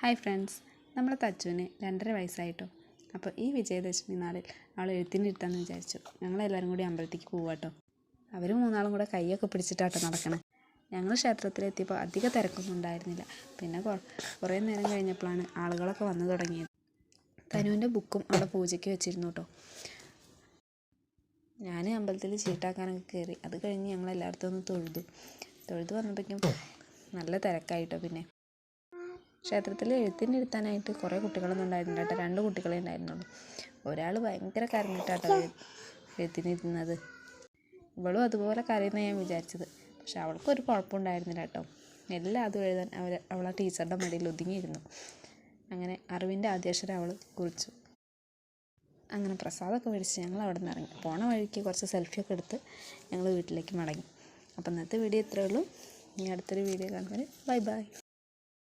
Hi friends. നമ്മളെ തച്ചുവിന് രണ്ടര വയസ്സായിട്ടോ. അപ്പോൾ ഈ വിജയദശമി നാളിൽ അവൾ എഴുത്തിനിരുത്താന്ന് വിചാരിച്ചു. ഞങ്ങളെല്ലാവരും കൂടി അമ്പലത്തേക്ക് പോവാട്ടോ. അവർ മൂന്നാളും കൂടെ കൈയൊക്കെ പിടിച്ചിട്ടാട്ടോ നടക്കണേ. ഞങ്ങൾ ക്ഷേത്രത്തിലെത്തിയപ്പോൾ അധിക തിരക്കൊന്നും ഉണ്ടായിരുന്നില്ല. പിന്നെ കുറേ നേരം കഴിഞ്ഞപ്പോഴാണ് ആളുകളൊക്കെ വന്നു തുടങ്ങിയത്. തനുവിന്റെ ബുക്കും അവിടെ പൂജയ്ക്ക് വെച്ചിരുന്നു കേട്ടോ. ഞാൻ അമ്പലത്തിൽ ചീട്ടാക്കാനൊക്കെ കയറി. അത് കഴിഞ്ഞ് ഞങ്ങൾ എല്ലായിടത്തും ഒന്ന് തൊഴുതു. തൊഴുതു വന്നപ്പോഴേക്കും നല്ല തിരക്കായിട്ടോ പിന്നെ. ക്ഷേത്രത്തിൽ എഴുത്തിന് ഇരുത്താനായിട്ട് കുറേ കുട്ടികളൊന്നും ഉണ്ടായിരുന്നില്ല കേട്ടോ. രണ്ട് കുട്ടികളെ ഉണ്ടായിരുന്നുള്ളൂ. ഒരാൾ ഭയങ്കര കരഞ്ഞിട്ടാട്ടോ എഴുത്തിനിരുന്നത്. ഇവളും അതുപോലെ കരയുന്ന ഞാൻ വിചാരിച്ചത്. പക്ഷെ അവൾക്കൊരു കുഴപ്പമുണ്ടായിരുന്നില്ല കേട്ടോ. എല്ലാം അതും എഴുതാൻ അവർ അവളെ ടീച്ചറുടെ മടിയിൽ ഒതുങ്ങിയിരുന്നു. അങ്ങനെ അറിവിന്റെ ആദ്യാക്ഷരം അവൾ കുറിച്ചു. അങ്ങനെ പ്രസാദമൊക്കെ മേടിച്ച് ഞങ്ങൾ അവിടെ നിന്ന് ഇറങ്ങി. പോണ വഴിക്ക് കുറച്ച് സെൽഫിയൊക്കെ എടുത്ത് ഞങ്ങൾ വീട്ടിലേക്ക് മടങ്ങി. അപ്പം ഇന്നത്തെ വീഡിയോ ഇത്രയേ ഉള്ളൂ. ഇനി അടുത്തൊരു വീഡിയോ കാണുന്നവരെ ബൈ ബൈ.